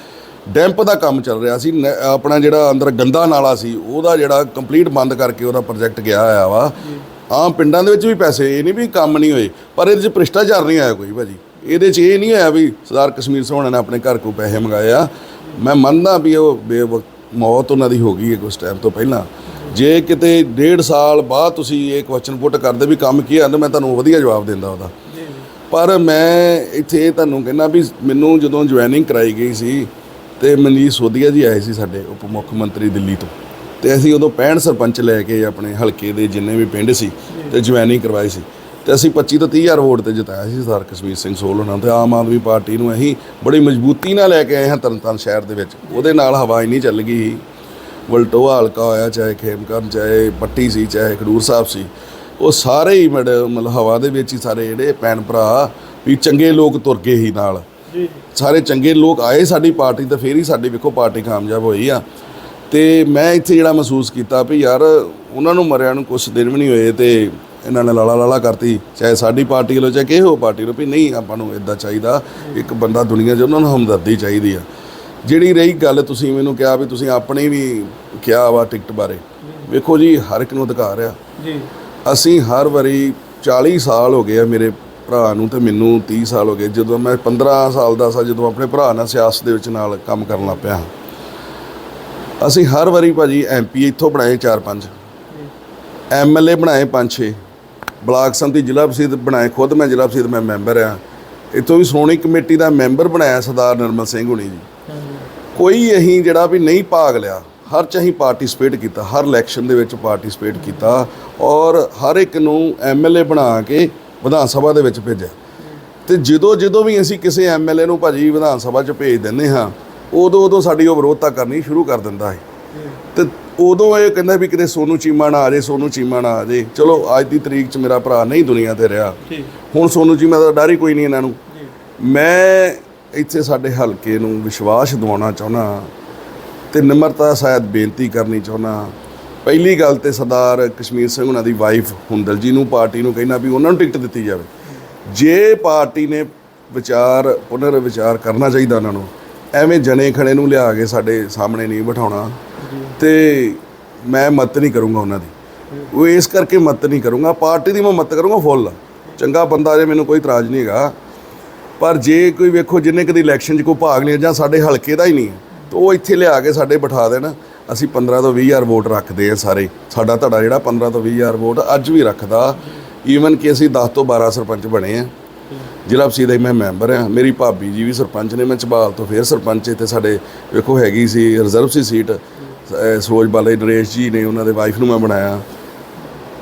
ਡੈਂਪ ਦਾ ਕੰਮ ਚੱਲ ਰਿਹਾ ਸੀ, ਨੈ- ਆਪਣਾ ਜਿਹੜਾ ਅੰਦਰ ਗੰਦਾ ਨਾਲਾ ਸੀ, ਉਹਦਾ ਜਿਹੜਾ ਕੰਪਲੀਟ ਬੰਦ ਕਰਕੇ ਉਹਦਾ ਪ੍ਰੋਜੈਕਟ ਗਿਆ ਹੋਇਆ ਵਾ। ਆਮ ਪਿੰਡਾਂ ਦੇ ਵਿੱਚ ਵੀ ਪੈਸੇ, ਇਹ ਨਹੀਂ ਵੀ ਕੰਮ ਨਹੀਂ ਹੋਏ, ਪਰ ਇਹਦੇ 'ਚ ਭ੍ਰਿਸ਼ਟਾਚਾਰ ਨਹੀਂ ਆਇਆ ਕੋਈ ਭਾਜੀ। ਇਹਦੇ 'ਚ ਇਹ ਨਹੀਂ ਹੋਇਆ ਵੀ ਸਰਦਾਰ ਕਸ਼ਮੀਰ ਸਿੰਘ ਹੁਣਾਂ ਨੇ ਆਪਣੇ ਘਰ ਕੋ ਪੈਸੇ ਮੰਗਾਏ ਆ। ਮੈਂ ਮੰਨਦਾ ਵੀ ਉਹ ਬੇਵਕਤ ਮੌਤ ਉਹਨਾਂ ਦੀ ਹੋ ਗਈ ਹੈ ਕੁਝ ਟਾਈਮ ਤੋਂ ਪਹਿਲਾਂ। ਜੇ ਕਿਤੇ ਡੇਢ ਸਾਲ ਬਾਅਦ ਤੁਸੀਂ ਇਹ ਕੁਐਸਚਨ ਪੁੱਟ ਕਰਦੇ ਵੀ ਕੰਮ ਕੀ ਤਾਂ ਮੈਂ ਤੁਹਾਨੂੰ ਵਧੀਆ ਜਵਾਬ ਦਿੰਦਾ ਉਹਦਾ। ਪਰ ਮੈਂ ਇੱਥੇ ਤੁਹਾਨੂੰ ਕਹਿੰਦਾ ਵੀ ਮੈਨੂੰ ਜਦੋਂ ਜੁਆਇਨਿੰਗ ਕਰਾਈ ਗਈ ਸੀ ਤੇ ਮਨੀਸ਼ ਸੋਧੀਆ ਜੀ ਆਏ ਸੀ ਸਾਡੇ ਉਪ ਮੁੱਖ ਮੰਤਰੀ ਦਿੱਲੀ ਤੋਂ। ਤੇ ਅਸੀਂ ਉਦੋਂ 65 ਸਰਪੰਚ ਲੈ ਕੇ ਆਪਣੇ ਹਲਕੇ ਦੇ ਜਿੰਨੇ ਵੀ ਪਿੰਡ ਸੀ ਤੇ ਜੁਆਇਨਿੰਗ ਕਰਵਾਈ ਸੀ। ਤੇ ਅਸੀਂ 25 ਤੋਂ 30000 ਵੋਟ ਤੇ ਜਿਤਾਇਆ ਸੀ ਸਰਦਾਰ ਕਸ਼ਮੀਰ ਸਿੰਘ ਸੋਲ ਹੋਣਾ ਤੇ ਆਮ ਆਦਮੀ ਪਾਰਟੀ ਨੂੰ ਅਸੀਂ ਬੜੀ ਮਜ਼ਬੂਤੀ ਨਾਲ ਲੈ ਕੇ ਆਏ ਹਾਂ ਤਰਨਤਾਰਨ ਸ਼ਹਿਰ ਦੇ ਵਿੱਚ। ਉਹਦੇ ਨਾਲ ਹਵਾ ਹੀ ਨਹੀਂ ਚੱਲ ਗਈ ਵਲਟੋਆ ਹਲਕਾ ਹੋਇਆ ਚਾਹੇ ਖੇਮਕਰਨ ਚਾਹੇ ਪੱਟੀ ਸੀ ਚਾਹੇ ਖਡੂਰ ਸਾਹਿਬ ਸੀ ਉਹ ਸਾਰੇ ਹੀ ਮੜ- ਮਤਲਬ ਹਵਾ ਦੇ ਵਿੱਚ ਹੀ ਸਾਰੇ ਜਿਹੜੇ ਭੈਣ ਭਰਾ ਵੀ ਚੰਗੇ ਲੋਕ ਤੁਰ ਗਏ ਹੀ ਨਾਲ। ਜੀ ਸਾਰੇ ਚੰਗੇ ਲੋਕ ਆਏ ਸਾਡੀ ਪਾਰਟੀ ਤੇ ਫੇਰ ਹੀ ਸਾਡੀ ਵੇਖੋ ਪਾਰਟੀ ਕਾਮਯਾਬ ਹੋਈ ਆ। ਤੇ ਮੈਂ ਇੱਥੇ ਜਿਹੜਾ ਮਹਿਸੂਸ ਕੀਤਾ ਵੀ ਯਾਰ ਉਹਨਾਂ ਨੂੰ ਮਰਿਆਂ ਨੂੰ ਕੁਝ ਦਿਨ ਵੀ ਨਹੀਂ ਹੋਏ ਤੇ ਇਹਨਾਂ ਨੇ ਲਾਲਾ ਲਾਲਾ ਕਰਤੀ ਚਾਹੇ ਸਾਡੀ ਪਾਰਟੀ ਵੱਲੋਂ ਚਾਹੇ ਕਿਸੇ ਹੋਰ ਪਾਰਟੀ ਵੱਲੋਂ ਵੀ ਨਹੀਂ ਆਪਾਂ ਨੂੰ ਇਦਾਂ ਚਾਹੀਦਾ ਇੱਕ ਬੰਦਾ ਦੁਨੀਆ 'ਚ ਉਹਨਾਂ ਨੂੰ ਹਮਦਰਦੀ ਚਾਹੀਦੀ ਆ। ਜਿਹੜੀ ਰਹੀ ਗੱਲ ਤੁਸੀਂ ਮੈਨੂੰ ਕਿਹਾ ਵੀ ਤੁਸੀਂ ਆਪਣੀ ਵੀ ਕਿਹਾ ਵਾ ਟਿਕਟ ਬਾਰੇ। ਵੇਖੋ ਜੀ ਹਰ ਇੱਕ ਨੂੰ ਅਧਿਕਾਰ ਆ। ਜੀ। ਅਸੀਂ ਹਰ ਵਾਰੀ 40 ਸਾਲ ਹੋ ਗਏ ਆ ਮੇਰੇ ਭਰਾ ਨੂੰ ਤੇ ਮੈਨੂੰ 30 ਸਾਲ ਹੋ ਗਏ। ਜਦੋਂ ਮੈਂ 15 ਸਾਲ ਦਾ ਸਾਂ ਜਦੋਂ ਆਪਣੇ ਭਰਾ ਨਾਲ ਸਿਆਸਤ ਦੇ ਵਿੱਚ ਨਾਲ ਕੰਮ ਕਰਨ ਲੱਗ ਪਿਆ। ਅਸੀਂ ਹਰ ਵਾਰੀ ਭਾਜੀ ਐਮਪੀ ਇੱਥੋਂ ਬਣਾਏ 4-5 ਐਮਐਲਏ ਬਣਾਏ 5-6 ਬਲਾਕ ਸੰਮਤੀ ਜ਼ਿਲ੍ਹਾ ਪ੍ਰੀਸ਼ਦ ਬਣਾਏ ਖੁਦ ਮੈਂ ਜ਼ਿਲ੍ਹਾ ਪ੍ਰੀਸ਼ਦ ਮੈਂ ਮੈਂਬਰ ਆ। ਇੱਥੋਂ ਵੀ ਸ਼੍ਰੋਮਣੀ ਕਮੇਟੀ ਦਾ ਮੈਂਬਰ ਬਣਾਇਆ ਸਰਦਾਰ ਨਰਮਲ ਸਿੰਘ ਹੁਣੀ ਜੀ। ਕੋਈ ਅਸੀਂ ਜਿਹੜਾ ਵੀ ਨਹੀਂ ਭਾਗ ਲਿਆ ਹਰ ਚ ਅਸੀਂ ਪਾਰਟਿਸਿਪੇਟ ਕੀਤਾ ਹਰ ਇਲੈਕਸ਼ਨ ਦੇ ਵਿੱਚ ਪਾਰਟਿਸਿਪੇਟ ਕੀਤਾ ਔਰ ਹਰ ਇੱਕ ਨੂੰ ਐਮਐਲਏ ਬਣਾ ਕੇ ਵਿਧਾਨ ਸਭਾ ਦੇ ਵਿੱਚ ਭੇਜਿਆ। ਤੇ ਜਦੋਂ ਜਦੋਂ ਵੀ ਅਸੀਂ ਕਿਸੇ ਐਮਐਲਏ ਨੂੰ ਭਾਜੀ ਵਿਧਾਨ ਸਭਾ 'ਚ ਭੇਜ ਦਿੰਦੇ ਹਾਂ ਉਦੋਂ ਉਦੋਂ ਸਾਡੀ ਉਹ ਵਿਰੋਧਤਾ ਕਰਨੀ ਸ਼ੁਰੂ ਕਰ ਦਿੰਦਾ ਹੈ। ਤੇ ਉਦੋਂ ਇਹ ਕਹਿੰਦਾ ਵੀ ਕਿਤੇ ਸੋਨੂ ਚੀਮਾ ਨਾ ਆ ਜੇ ਸੋਨੂ ਚੀਮਾ ਨਾ ਆ ਜੇ। ਚਲੋ ਅੱਜ ਦੀ ਤਰੀਕ 'ਚ ਮੇਰਾ ਭਰਾ ਨਹੀਂ ਦੁਨੀਆ ਤੇ ਰਿਹਾ। ਹੁਣ ਸੋਨੂ ਚੀਮਾ ਦਾ ਡਰ ਹੀ ਕੋਈ ਨਹੀਂ ਇਹਨਾਂ ਨੂੰ। ਮੈਂ ਇੱਥੇ ਸਾਡੇ ਹਲਕੇ ਨੂੰ ਵਿਸ਼ਵਾਸ ਦਿਵਾਉਣਾ ਚਾਹੁੰਦਾ ਤੇ ਨਿਮਰਤਾ ਸ਼ਾਇਦ ਬੇਨਤੀ ਕਰਨੀ ਚਾਹੁੰਦਾ ਪਹਿਲੀ ਗੱਲ ਤੇ ਸਰਦਾਰ ਕਸ਼ਮੀਰ ਸਿੰਘ ਉਹਨਾਂ ਦੀ ਵਾਈਫ ਹੁੰਦਲ ਜੀ ਨੂੰ ਪਾਰਟੀ ਨੂੰ ਕਹਿਣਾ ਵੀ ਉਹਨਾਂ ਨੂੰ ਟਿਕਟ ਦਿੱਤੀ ਜਾਵੇ। ਜੇ ਪਾਰਟੀ ਨੇ ਵਿਚਾਰ ਪੁਨਰ ਵਿਚਾਰ ਕਰਨਾ ਚਾਹੀਦਾ ਉਹਨਾਂ ਨੂੰ ਐਵੇਂ ਜਣੇ ਖੜੇ ਨੂੰ ਲਿਆ ਕੇ ਸਾਡੇ ਸਾਹਮਣੇ ਨਹੀਂ ਬਿਠਾਉਣਾ। ਤੇ ਮੈਂ ਮਤ ਨਹੀਂ ਕਰੂੰਗਾ ਉਹਨਾਂ ਦੀ। ਉਹ ਇਸ ਕਰਕੇ ਮਤ ਨਹੀਂ ਕਰੂੰਗਾ। ਪਾਰਟੀ ਦੀ ਮੈਂ ਮਤ ਕਰੂੰਗਾ ਫੁੱਲ। ਚੰਗਾ ਬੰਦਾ ਜੇ ਮੈਨੂੰ ਕੋਈ ਇਤਰਾਜ਼ ਨਹੀਂ ਹੈਗਾ। ਪਰ ਜੇ ਕੋਈ ਵੇਖੋ ਜਿੰਨੇ ਕਦੀ ਇਲੈਕਸ਼ਨ 'ਚ ਕੋਈ ਭਾਗ ਲਿਆ ਜਾਂ ਸਾਡੇ ਹਲਕੇ ਦਾ ਹੀ ਨਹੀਂ, ਤਾਂ ਉਹ ਇੱਥੇ ਲਿਆ ਕੇ ਸਾਡੇ ਬਿਠਾ ਦੇਣ। ਅਸੀਂ 15 ਤੋਂ 20 ਹਜ਼ਾਰ ਵੋਟ ਰੱਖਦੇ ਆ ਸਾਰੇ। ਸਾਡਾ ਧੜਾ ਜਿਹੜਾ 15 ਤੋਂ 20 ਹਜ਼ਾਰ ਵੋਟ ਅੱਜ ਵੀ ਰੱਖਦਾ। ਈਵਨ ਕਿ ਅਸੀਂ 10 ਤੋਂ 12 ਸਰਪੰਚ ਬਣੇ ਆ। ਜ਼ਿਲ੍ਹਾ ਪ੍ਰੀਸ਼ਦ ਦੇ ਮੈਂ ਮੈਂਬਰ ਆ। ਮੇਰੀ ਭਾਬੀ ਜੀ ਵੀ ਸਰਪੰਚ ਨੇ, ਮੈਂ ਝਬਾਲ ਤੋਂ ਫਿਰ ਸਰਪੰਚ ਇੱਥੇ ਸਾਡੇ ਵੇਖੋ ਹੈਗੀ ਸੀ ਰਿਜ਼ਰਵ ਸੀ ਸੀਟ। ਅਹ ਸਰੋਜ ਬਾਲੇ ਨਰੇਸ਼ ਜੀ ਨੇ, ਉਹਨਾਂ ਦੇ ਵਾਈਫ ਨੂੰ ਮੈਂ ਬਣਾਇਆ।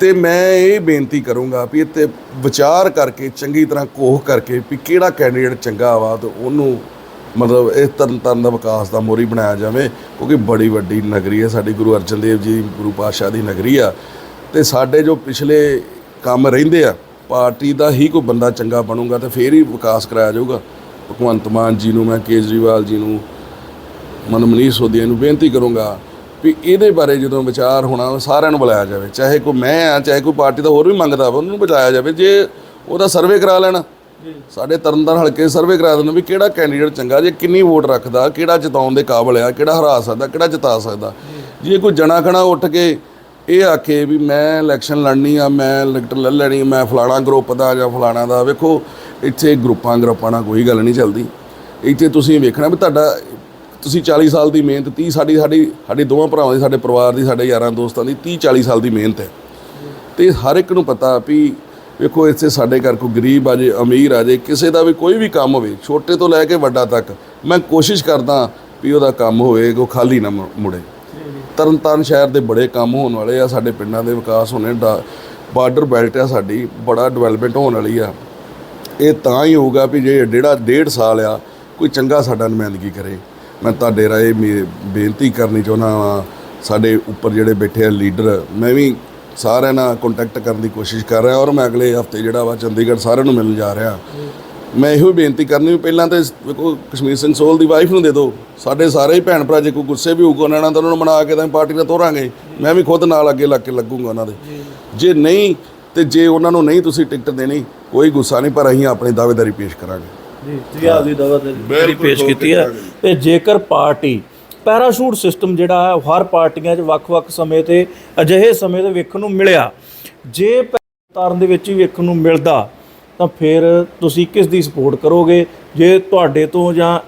ਤੇ ਮੈਂ ਇਹ ਬੇਨਤੀ ਕਰੂੰਗਾ ਵੀ ਇੱਥੇ ਵਿਚਾਰ ਕਰਕੇ, ਚੰਗੀ ਤਰ੍ਹਾਂ ਕੋਹ ਕਰਕੇ ਵੀ ਕਿਹੜਾ ਕੈਂਡੀਡੇਟ ਚੰਗਾ ਵਾ ਤੇ ਉਹਨੂੰ ਮਤਲਬ ਇਹ ਤਰਨ ਤਾਰਨ ਦਾ ਵਿਕਾਸ ਦਾ ਮੋਰੀ ਬਣਾਇਆ ਜਾਵੇ, ਕਿਉਂਕਿ ਬੜੀ ਵੱਡੀ ਨਗਰੀ ਹੈ, ਸਾਡੀ ਗੁਰੂ ਅਰਜਨ ਦੇਵ ਜੀ, ਗੁਰੂ ਪਾਤਸ਼ਾਹ ਦੀ ਨਗਰੀ ਆ। ਤੇ ਸਾਡੇ ਜੋ ਪਿਛਲੇ ਕੰਮ ਰਹਿੰਦੇ ਆ, ਪਾਰਟੀ ਦਾ ਹੀ ਕੋਈ ਬੰਦਾ ਚੰਗਾ ਬਣੂਗਾ ਤੇ ਫੇਰ ਹੀ ਵਿਕਾਸ ਕਰਾਇਆ ਜਾਊਗਾ। ਭਗਵੰਤ ਮਾਨ ਜੀ ਨੂੰ, ਮੈਂ ਕੇਜਰੀਵਾਲ ਜੀ ਨੂੰ ਮਨਮਨੀਸ਼ ਸੋਦੀਆ ਨੂੰ ਬੇਨਤੀ ਕਰੂੰਗਾ ਵੀ ਇਹਦੇ ਬਾਰੇ ਜਦੋਂ ਵਿਚਾਰ ਹੋਣਾ ਸਾਰਿਆਂ ਨੂੰ ਬੁਲਾਇਆ ਜਾਵੇ। ਚਾਹੇ ਕੋਈ ਮੈਂ ਆ, ਚਾਹੇ ਕੋਈ ਪਾਰਟੀ ਦਾ ਹੋਰ ਵੀ ਮੰਗਦਾ ਵਾ, ਉਹਨੂੰ ਬੁਲਾਇਆ ਜਾਵੇ, ਜੇ ਉਹਦਾ ਸਰਵੇ ਕਰਾ ਲੈਣਾ। ਸਾਡੇ ਤਰਨਤਾਰਨ ਹਲਕੇ ਸਰਵੇ ਕਰਾ ਦੇਣ ਵੀ ਕਿਹੜਾ ਕੈਂਡੀਡੇਟ ਚੰਗਾ, ਜੇ ਕਿੰਨੀ ਵੋਟ ਰੱਖਦਾ, ਕਿਹੜਾ ਜਿਤਾਉਣ ਦੇ ਕਾਬਲ ਆ, ਕਿਹੜਾ ਹਰਾ ਸਕਦਾ, ਕਿਹੜਾ ਜਿਤਾ ਸਕਦਾ। ਜੇ ਕੋਈ ਜਣਾ ਖਣਾ ਉੱਠ ਕੇ ਇਹ ਆਖੇ ਵੀ ਮੈਂ ਇਲੈਕਸ਼ਨ ਲੜਨੀ ਆ, ਮੈਂ ਲਿਕਟ ਲੜ ਲੈਣੀ ਮੈਂ ਫਲਾਣਾ ਗਰੁੱਪ ਦਾ ਜਾਂ ਫਲਾਣਾ ਦਾ, ਵੇਖੋ, ਇੱਥੇ ਗਰੁੱਪਾਂ ਗਰੁੱਪਾਂ ਨਾਲ ਕੋਈ ਗੱਲ ਨਹੀਂ ਚੱਲਦੀ। ਇੱਥੇ ਤੁਸੀਂ ਵੇਖਣਾ ਵੀ ਤੁਹਾਡਾ ਤੁਸੀਂ 40 ਸਾਲ ਦੀ ਮਿਹਨਤ 30 ਸਾਡੀ ਸਾਡੀ, ਸਾਡੇ ਦੋਵਾਂ ਭਰਾਵਾਂ ਦੀ, ਸਾਡੇ ਪਰਿਵਾਰ ਦੀ, ਸਾਡੇ ਯਾਰਾਂ ਦੋਸਤਾਂ ਦੀ 30 40 ਸਾਲ ਦੀ ਮਿਹਨਤ ਹੈ। ਤੇ ਹਰ ਇੱਕ ਨੂੰ ਪਤਾ ਵੀ ਵੇਖੋ, ਇੱਥੇ ਸਾਡੇ ਘਰ ਕੋਈ ਗਰੀਬ ਆ ਜੇ, ਅਮੀਰ ਆ ਜੇ, ਕਿਸੇ ਦਾ ਵੀ ਕੋਈ ਵੀ ਕੰਮ ਹੋਵੇ, ਛੋਟੇ ਤੋਂ ਲੈ ਕੇ ਵੱਡਾ ਤੱਕ, ਮੈਂ ਕੋਸ਼ਿਸ਼ ਕਰਦਾ ਵੀ ਉਹਦਾ ਕੰਮ ਹੋਵੇ, ਉਹ ਖਾਲੀ ਨਾ ਮੁ- ਮੁੜੇ। ਤਰਨਤਾਰਨ ਸ਼ਹਿਰ ਦੇ ਬੜੇ ਕੰਮ ਹੋਣ ਵਾਲੇ ਆ, ਸਾਡੇ ਪਿੰਡਾਂ ਦੇ ਵਿਕਾਸ ਹੋਣੇ ਬਾਰਡਰ ਬੈਲਟ ਆ ਸਾਡੀ, ਬੜਾ ਡਿਵੈਲਪਮੈਂਟ ਹੋਣ ਵਾਲੀ ਆ। ਇਹ ਤਾਂ ਹੀ ਹੋਊਗਾ ਵੀ ਜੇ ਜਿਹੜਾ ਡੇਢ ਸਾਲ ਆ, ਕੋਈ ਚੰਗਾ ਸਾਡਾ ਨੁਮਾਇੰਦਗੀ ਕਰੇ। ਮੈਂ ਤੁਹਾਡੇ ਰਾਏ ਬੇਨਤੀ ਕਰਨੀ ਚਾਹੁੰਦਾ ਹਾਂ ਸਾਡੇ ਉੱਪਰ ਜਿਹੜੇ ਬੈਠੇ ਆ ਲੀਡਰ ਮੈਂ ਵੀ ਸਾਰਿਆਂ ਨਾਲ ਕੰਟੈਕਟ ਕਰਨ ਦੀ ਕੋਸ਼ਿਸ਼ ਕਰ ਰਿਹਾ ਔਰ ਮੈਂ ਅਗਲੇ ਹਫ਼ਤੇ ਜਿਹੜਾ ਵਾ ਚੰਡੀਗੜ੍ਹ ਸਾਰਿਆਂ ਨੂੰ ਮਿਲਣ ਜਾ ਰਿਹਾ। ਮੈਂ ਇਹੋ ਹੀ ਬੇਨਤੀ ਕਰਨੀ ਪਹਿਲਾਂ ਤੇ ਵੇਖੋ ਕਸ਼ਮੀਰ ਸਿੰਘ ਸੋਲ ਦੀ ਵਾਈਫ ਨੂੰ ਦੇ ਦਿਓ। ਸਾਡੇ ਸਾਰੇ ਹੀ ਭੈਣ ਭਰਾ ਜੇ ਕੋਈ ਗੁੱਸੇ ਵੀ ਹੋਊਗਾ ਉਹਨਾਂ ਨਾਲ ਤਾਂ ਉਹਨਾਂ ਨੂੰ ਮਨਾ ਕੇ ਤਾਂ ਪਾਰਟੀ ਨਾਲ ਤੋਰਾਂਗੇ। ਮੈਂ ਵੀ ਖੁਦ ਨਾਲ ਅੱਗੇ ਲੱਗ ਕੇ ਲੱਗੂਗਾ ਉਹਨਾਂ ਦੇ। ਜੇ। ਨਹੀਂ ਤੇ ਜੇ ਉਹਨਾਂ ਨੂੰ ਨਹੀਂ ਤੁਸੀਂ ਟਿਕਟ ਦੇਣੀ ਕੋਈ ਗੁੱਸਾ ਨਹੀਂ ਪਰ ਅਸੀਂ ਆਪਣੀ ਦਾਅਵੇਦਾਰੀ ਪੇਸ਼ ਕਰਾਂਗੇ। ਜੀ ਤੁਸੀਂ ਆਪਦੀ ਦਵਾ ਜਿਹੜੀ ਬਿਲਕੁਲ ਪੇਸ਼ ਕੀਤੀ ਹੈ। ਤੇ ਜੇਕਰ ਪਾਰਟੀ ਪੈਰਾਸ਼ੂਟ ਸਿਸਟਮ ਜਿਹੜਾ ਹੈ ਹਰ ਪਾਰਟੀਆਂ 'ਚ ਵੱਖ-ਵੱਖ ਸਮੇਂ ਤੇ ਅਜਿਹੇ ਸਮੇਂ ਤੇ ਵੇਖਣ ਨੂੰ ਮਿਲਿਆ। ਜੇ ਤਾਰਨ ਦੇ ਵਿੱਚ ਹੀ ਵੇਖਣ ਨੂੰ ਮਿਲਦਾ ਤਾਂ ਫਿਰ ਤੁਸੀਂ ਕਿਸ ਦੀ ਸਪੋਰਟ ਕਰੋਗੇ? ਜੇ ਤੁਹਾਡੇ ਤੋਂ ਜਾਂ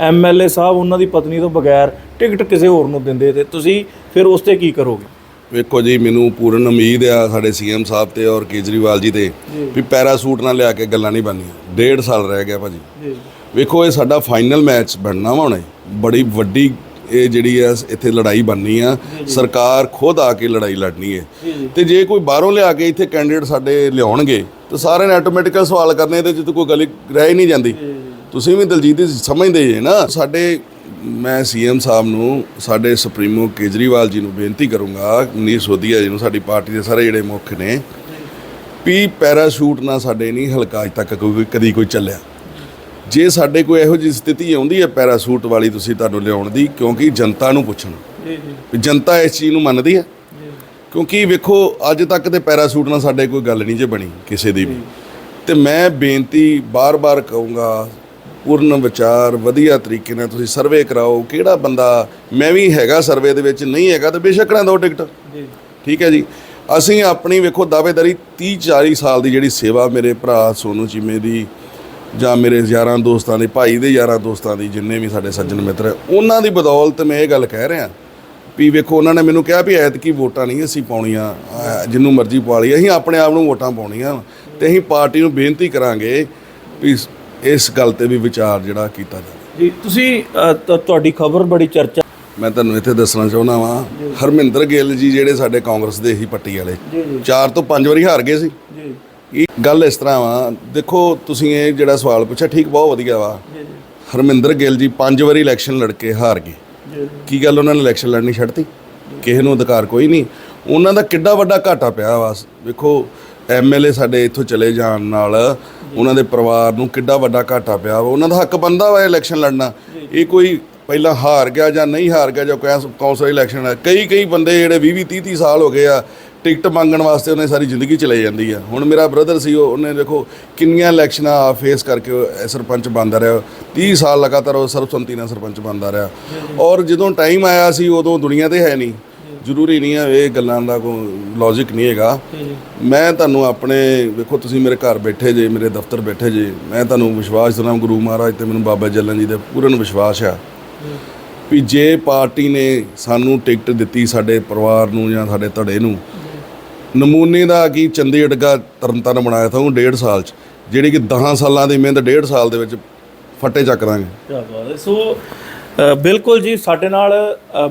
ਐਮਐਲਏ ਸਾਹਿਬ ਉਹਨਾਂ ਦੀ ਪਤਨੀ ਤੋਂ ਬਗੈਰ ਟਿਕਟ ਕਿਸੇ ਹੋਰ ਨੂੰ ਦਿੰਦੇ ਤੇ ਤੁਸੀਂ ਫਿਰ ਉਸ ਤੇ ਕੀ ਕਰੋਗੇ? ਵੇਖੋ ਜੀ ਮੈਨੂੰ ਪੂਰਨ ਉਮੀਦ ਆ ਸਾਡੇ ਸੀਐਮ ਸਾਹਿਬ ਤੇ ਔਰ ਕੇਜਰੀਵਾਲ ਜੀ ਤੇ ਵੀ ਪੈਰਾਸੂਟ ਨਾਲ ਲਿਆ ਕੇ ਗੱਲਾਂ ਨਹੀਂ ਬਣਨੀਆਂ। ਡੇਢ ਸਾਲ ਰਹਿ ਗਿਆ ਭਾਜੀ। ਜੀ। ਵੇਖੋ ਇਹ ਸਾਡਾ ਫਾਈਨਲ ਮੈਚ ਬਣਨਾ ਵਾ ਹੁਣੇ। ਬੜੀ ਵੱਡੀ ਇਹ ਜਿਹੜੀ ਆ ਇੱਥੇ ਲੜਾਈ ਬਣਨੀ ਆ। ਸਰਕਾਰ ਖੁਦ ਆ ਕੇ ਲੜਾਈ ਲੜਨੀ ਹੈ ਤੇ ਜੇ ਕੋਈ ਬਾਹਰੋਂ ਲਿਆ ਕੇ ਇੱਥੇ ਕੈਂਡੀਡੇਟ ਸਾਡੇ ਲਿਆਉਣਗੇ ਤੇ ਸਾਰਿਆਂ ਨੇ ਆਟੋਮੈਟਿਕਲ ਸਵਾਲ ਕਰਨੇ ਤੇ ਜਿੱਦ ਕੋਈ ਗੱਲ ਰਹਿ ਹੀ ਨਹੀਂ ਜਾਂਦੀ। ਤੁਸੀਂ ਵੀ ਦਲਜੀਤ ਦੀ ਸਮਝਦੇ ਜੇ ਨਾ ਸਾਡੇ ਮੈਂ ਸੀਐਮ ਸਾਹਿਬ ਨੂੰ ਸਾਡੇ ਸੁਪਰੀਮੋ ਕੇਜਰੀਵਾਲ ਜੀ ਨੂੰ ਬੇਨਤੀ ਕਰੂੰਗਾ ਮਨੀਸ਼ ਸੋਧੀਆ ਜੀ ਨੂੰ ਸਾਡੀ ਪਾਰਟੀ ਦੇ ਸਾਰੇ ਜਿਹੜੇ ਮੁੱਖ ਨੇ ਵੀ ਪੈਰਾਸ਼ੂਟ ਨਾ ਸਾਡੇ ਨਹੀਂ ਹਲਕਾ ਅਜ ਤੱਕ ਕੋਈ ਕਦੀ ਕੋਈ ਚੱਲਿਆ। ਜੇ ਸਾਡੇ ਕੋਈ ਇਹੋ ਜਿਹੀ ਸਥਿਤੀ ਆਉਂਦੀ ਹੈ ਪੈਰਾਸ਼ੂਟ ਵਾਲੀ ਤੁਸੀਂ ਤੁਹਾਨੂੰ ਲਿਆਉਣ ਦੀ ਕਿਉਂਕਿ ਜਨਤਾ ਨੂੰ ਪੁੱਛਣ। ਜੀ ਜੀ। ਜਨਤਾ ਇਸ ਚੀਜ਼ ਨੂੰ ਮੰਨਦੀ ਹੈ? ਕਿਉਂਕਿ ਵੇਖੋ ਅੱਜ ਤੱਕ ਤੇ ਪੈਰਾਸ਼ੂਟ ਨਾਲ ਸਾਡੇ ਕੋਈ ਗੱਲ ਨਹੀਂ ਜੇ ਬਣੀ ਕਿਸੇ ਦੀ ਵੀ। ਤੇ ਮੈਂ ਬੇਨਤੀ ਬਾਰ-ਬਾਰ ਕਹੂੰਗਾ ਪੂਰਨ ਵਿਚਾਰ ਵਧੀਆ ਤਰੀਕੇ ਨਾਲ ਤੁਸੀਂ ਸਰਵੇ ਕਰਾਓ ਕਿਹੜਾ ਬੰਦਾ ਮੈਂ ਵੀ ਹੈਗਾ ਸਰਵੇ ਦੇ ਵਿੱਚ ਨਹੀਂ ਹੈਗਾ ਤਾਂ ਬੇਸ਼ੱਕ ਨਾ ਦਿਓ ਟਿਕਟ। ਜੀ। ਠੀਕ ਹੈ ਜੀ। ਅਸੀਂ ਆਪਣੀ ਵੇਖੋ ਦਾਅਵੇਦਾਰੀ 30 40 ਸਾਲ ਦੀ ਜਿਹੜੀ ਸੇਵਾ ਮੇਰੇ ਭਰਾ ਸੋਨੂ ਚੀਮੇ ਦੀ ਜਾਂ ਮੇਰੇ ਯਾਰਾਂ ਦੋਸਤਾਂ ਦੇ ਭਾਈ ਦੇ ਯਾਰਾਂ ਦੋਸਤਾਂ ਦੀ ਜਿੰਨੇ ਵੀ ਸਾਡੇ ਸੱਜਣ ਮਿੱਤਰ ਉਹਨਾਂ ਦੀ ਬਦੌਲਤ ਮੈਂ ਇਹ ਗੱਲ ਕਹਿ ਰਿਹਾ ਵੀ ਵੇਖੋ ਉਹਨਾਂ ਨੇ ਮੈਨੂੰ ਕਿਹਾ ਵੀ ਐਤਕੀ ਵੋਟਾਂ ਨਹੀਂ ਅਸੀਂ ਪਾਉਣੀਆਂ ਜਿੰਨੂੰ ਮਰਜ਼ੀ ਪਾ ਲਈ ਅਸੀਂ ਆਪਣੇ ਆਪ ਨੂੰ ਵੋਟਾਂ ਪਾਉਣੀਆਂ। ਤੇ ਅਸੀਂ ਪਾਰਟੀ ਨੂੰ ਬੇਨਤੀ ਕਰਾਂਗੇ ਵੀ ਇਸ- ਗੱਲ ਤੇ ਵੀ ਵਿਚਾਰ ਜਿਹੜਾ ਕੀਤਾ ਜਾਵੇ। ਜੀ ਤੁਸੀਂ ਅ, ਤ- ਤੁਹਾਡੀ ਖਬਰ ਬੜੀ ਚਰਚਾ ਮੈਂ ਤੁਹਾਨੂੰ ਇੱਥੇ ਦੱਸਣਾ ਚਾਹੁੰਦਾ ਵਾਂ ਹਰਮਿੰਦਰ ਗਿੱਲ ਜੀ ਜਿਹੜੇ ਸਾਡੇ ਕਾਂਗਰਸ ਦੇ ਹੀ ਪੱਟੀ ਵਾਲੇ ਜੀ ਜੀ। ਚਾਰ ਤੋਂ ਪੰਜ ਵਾਰੀ ਹਾਰ ਗਏ ਸੀ। ਜੀ। ਇਹ ਗੱਲ ਇਸ ਤਰ੍ਹਾਂ ਵਾ ਦੇਖੋ ਤੁਸੀਂ ਇਹ ਜਿਹੜਾ ਸਵਾਲ ਪੁੱਛਿਆ ਠੀਕ ਬਹੁਤ ਵਧੀਆ ਵਾ। ਜੀ ਹਰਮਿੰਦਰ ਗਿੱਲ ਜੀ ਪੰਜ ਵਾਰੀ ਇਲੈਕਸ਼ਨ ਲੜ ਕੇ ਹਾਰ ਗਏ। ਜੀ ਕੀ ਗੱਲ ਉਹਨਾਂ ਨੇ ਇਲੈਕਸ਼ਨ ਲੜਨੀ ਛੱਡਤੀ? ਕਿਸੇ ਨੂੰ ਅਧਿਕਾਰ ਕੋਈ ਨਹੀਂ। ਉਹਨਾਂ ਦਾ ਕਿੱਡਾ ਵੱਡਾ ਘਾਟਾ ਪਿਆ ਵਾ। ਵੇਖੋ ਐਮਐਲਏ ਸਾਡੇ ਇੱਥੋਂ ਚਲੇ ਜਾਣ ਨਾਲ ਉਹਨਾਂ ਦੇ ਪਰਿਵਾਰ ਨੂੰ ਕਿੱਡਾ ਵੱਡਾ ਘਾਟਾ ਪਿਆ ਉਹਨਾਂ ਦਾ ਹੱਕ ਬੰਦਾ ਵਾ ਇਲੈਕਸ਼ਨ ਲੜਨਾ। ਇਹ ਕੋਈ ਪਹਿਲਾਂ ਹਾਰ ਗਿਆ ਜਾਂ ਨਹੀਂ ਹਾਰ ਗਿਆ ਜਾਂ ਕੌਂਸਲ ਇਲੈਕਸ਼ਨ ਹੈ ਕਈ ਕਈ ਬੰਦੇ ਜਿਹੜੇ 20 20 30 30 ਸਾਲ ਹੋ ਗਏ ਆ ਟਿਕਟ ਮੰਗਣ ਵਾਸਤੇ ਉਹਨੇ ਸਾਰੀ ਜ਼ਿੰਦਗੀ ਚਲੇ ਜਾਂਦੀ ਆ। ਹੁਣ ਮੇਰਾ ਬ੍ਰਦਰ ਸੀ ਉਹ ਉਹਨੇ ਦੇਖੋ ਕਿੰਨੀਆਂ ਇਲੈਕਸ਼ਨਾਂ ਫੇਸ ਕਰਕੇ ਸਰਪੰਚ ਬਣਦਾ ਰਿਹਾ। 30 ਸਾਲ ਲਗਾਤਾਰ ਉਹ ਸਰਬਸੰਮਤੀ ਨਾਲ ਸਰਪੰਚ ਬਣਦਾ ਰਿਹਾ। ਔਰ ਜਦੋਂ ਟਾਈਮ ਆਇਆ ਸੀ ਉਦੋਂ ਦੁਨੀਆ ਤੇ ਹੈ ਨਹੀਂ। ਜ਼ਰੂਰੀ ਨਹੀਂ ਹੈ ਇਹ ਗੱਲਾਂ ਦਾ ਕੋਈ ਲੌਜੀਕ ਨਹੀਂ ਹੈਗਾ। ਮੈਂ ਤੁਹਾਨੂੰ ਆਪਣੇ ਵੇਖੋ ਤੁਸੀਂ ਮੇਰੇ ਘਰ ਬੈਠੇ ਜੇ ਮੇਰੇ ਦਫ਼ਤਰ ਬੈਠੇ ਜੇ ਮੈਂ ਤੁਹਾਨੂੰ ਵਿਸ਼ਵਾਸ ਦਿੰਦਾ ਗੁਰੂ ਮਹਾਰਾਜ ਤੇ ਮੈਨੂੰ ਬਾਬਾ ਜੱਲਨ ਜੀ ਦਾ ਪੂਰਨ ਵਿਸ਼ਵਾਸ ਆ। ਵੀ ਜੇ ਪਾਰਟੀ ਨੇ ਸਾਨੂੰ ਟਿਕਟ ਦਿੱਤੀ ਸਾਡੇ ਪਰਿਵਾਰ ਨੂੰ ਜਾਂ ਸਾਡੇ ਧੜੇ ਨੂੰ ਨਮੂਨੇ ਦਾ ਕੀ ਚੰਡੀਗੜ੍ਹ ਦਾ ਤਰਨਤਾਰਨ ਬਣਾਇਆ ਤਾਂ ਉਹ ਡੇਢ ਸਾਲ ਚ ਜਿਹੜੀ ਕਿ 10 ਸਾਲਾਂ ਦੀ ਮਿਹਨਤ ਡੇਢ ਸਾਲ ਦੇ ਵਿੱਚ ਫੱਟੇ ਚੱਕ ਦਾਂਗੇ। ਕਿਆ ਬਾਤ ਹੈ। ਸੋ ਬਿਲਕੁਲ ਜੀ ਸਾਡੇ ਨਾਲ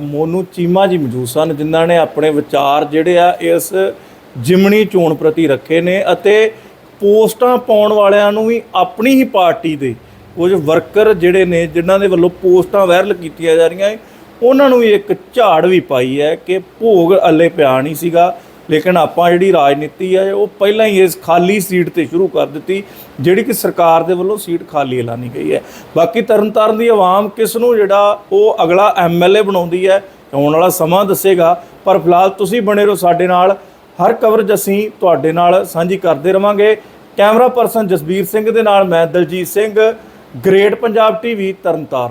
ਮੋਨੂ ਚੀਮਾ ਜੀ ਮੌਜੂਦ ਸਨ ਜਿਨ੍ਹਾਂ ਨੇ ਆਪਣੇ ਵਿਚਾਰ ਜਿਹੜੇ ਆ ਇਸ ਜਿਮਣੀ ਚੋਣ ਪ੍ਰਤੀ ਰੱਖੇ ਨੇ ਅਤੇ ਪੋਸਟਾਂ ਪਾਉਣ ਵਾਲਿਆਂ ਨੂੰ ਵੀ ਆਪਣੀ ਹੀ ਪਾਰਟੀ ਦੇ ਕੁਝ ਵਰਕਰ ਜਿਹੜੇ ਨੇ ਜਿਨ੍ਹਾਂ ਦੇ ਵੱਲੋਂ ਪੋਸਟਾਂ ਵਾਇਰਲ ਕੀਤੀਆਂ ਜਾ ਰਹੀਆਂ ਏ, ਉਹਨਾਂ ਨੂੰ ਵੀ ਇੱਕ ਝਾੜ ਵੀ ਪਾਈ ਹੈ ਕਿ ਭੋਗ ਅੱਲੇ ਪਿਆ ਨਹੀਂ ਸੀਗਾ। ਲੇਕਿਨ ਆਪਾਂ ਜਿਹੜੀ ਰਾਜਨੀਤੀ ਹੈ, ਉਹ ਪਹਿਲਾਂ ਹੀ ਇਸ ਖਾਲੀ ਸੀਟ ਤੇ ਸ਼ੁਰੂ ਕਰ ਦਿੱਤੀ, ਜਿਹੜੀ ਕਿ ਸਰਕਾਰ ਦੇ ਵੱਲੋਂ ਸੀਟ ਖਾਲੀ ਐਲਾਨੀ ਗਈ ਹੈ। ਬਾਕੀ ਤਰਨਤਾਰਨ ਦੀ ਆਵਾਮ ਕਿਸ ਨੂੰ ਜਿਹੜਾ ਉਹ ਅਗਲਾ ਐਮਐਲਏ ਬਣਾਉਂਦੀ ਹੈ, ਆਉਣ ਵਾਲਾ ਸਮਾਂ ਦੱਸੇਗਾ। ਪਰ ਫਿਲਹਾਲ ਤੁਸੀਂ ਬਣੇ ਰਹੋ ਸਾਡੇ ਨਾਲ। ਹਰ ਕਵਰੇਜ ਅਸੀਂ ਤੁਹਾਡੇ ਨਾਲ ਸਾਂਝੀ ਕਰਦੇ ਰਵਾਂਗੇ। ਕੈਮਰਾ ਪਰਸਨ ਜਸਬੀਰ ਸਿੰਘ ਦੇ ਨਾਲ ਮੈਂ Daljit Singh. Great Punjab TV, Tarn Taran.